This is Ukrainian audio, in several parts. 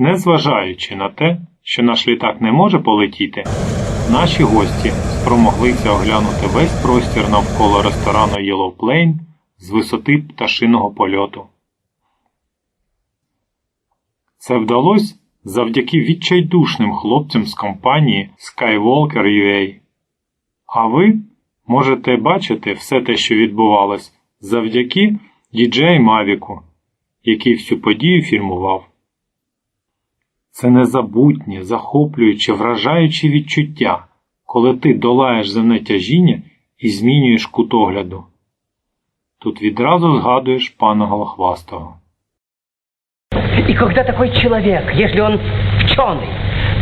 Незважаючи на те, що наш літак не може полетіти, наші гості спромоглися оглянути весь простір навколо ресторану Yellow Plane з висоти пташиного польоту. Це вдалося завдяки відчайдушним хлопцям з компанії Skywalker UA. А ви можете бачити все те, що відбувалось, завдяки діджей Мавіку, який всю подію фільмував. Це незабутнє, захоплююче, вражаюче відчуття, коли ти долаєш земне тяжіння і змінюєш кут огляду. Тут відразу згадуєш пана Голохвастого. И когда такой человек, если он вченый,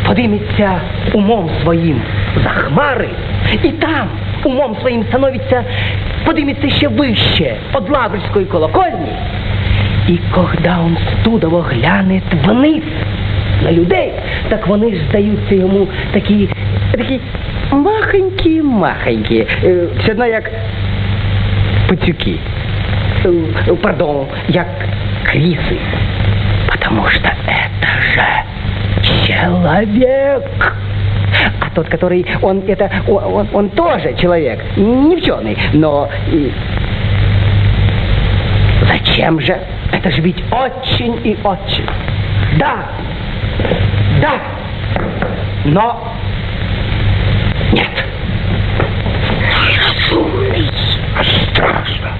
подымется умом своим за хмари, и там умом своим становится, подымется еще выше от Лаврської колокольни, и когда он студово глянет вниз на людей, так вони ж здаються йому такі, такі махонькі-махонькі, е, все одно як пацюки. Э, Пардон, як крисы. Потому что это же человек. А тот, который, он это, он, он- он тоже человек, не ученый, но и зачем же? Это же ведь очень и очень. Да, да, но нет. Разумный, страшно.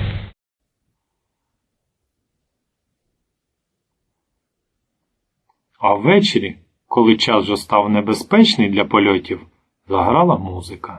А ввечері, коли час вже став небезпечний для польотів, заграла музика.